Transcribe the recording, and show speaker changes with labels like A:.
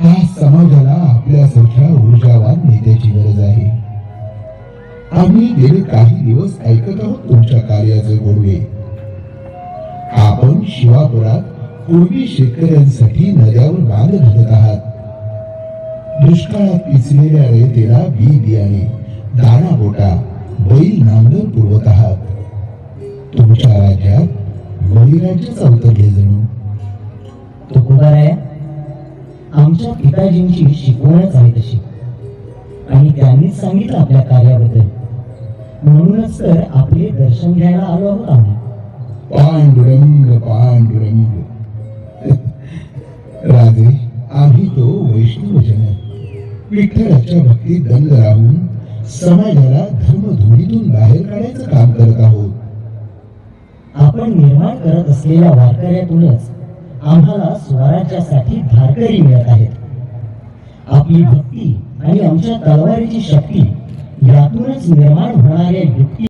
A: ह्या समाजाला आपल्यासारख्या ऊर्जावान नेत्याची गरज आहे. आम्ही गेले काही दिवस ऐकत आहोत तुमच्या कार्याचे गोडवे आपण शिवापुरात पूर्वी शेतकऱ्यांसाठी नद्यावर बांध घालत आहात. दुष्काळात पिचलेल्या रेतेला बी बियाणे दाणा बोटा बैल नांगर पुरवत आहात. तुमच्या राज्यात बळीराज्यच अवतरले जणू.
B: तुकोबाराया आमच्या पिताजींची शिकवणच आहे तशी. आणि त्यांनीच सांगितलं आपल्या कार्याबद्दल. म्हणूनच तर आपले दर्शन घ्यायला आलो आहोत आम्ही.
A: पांडुरंग पांडुरंग. राजे आम्ही तो वैष्णवजन. विठ्ठलाच्या भक्तीत दंग राहून समाजाला धर्मधुनीतून बाहेर काढायचं काम करत आहोत.
B: आपण निर्माण करत असलेल्या वारकऱ्यातूनच आम्हाला स्वराज्यासाठी धारकरी मिळत आहेत. आपली भक्ती आणि आमच्या तलवारीची शक्ती यातूनच निर्माण होणाऱ्या युक्ती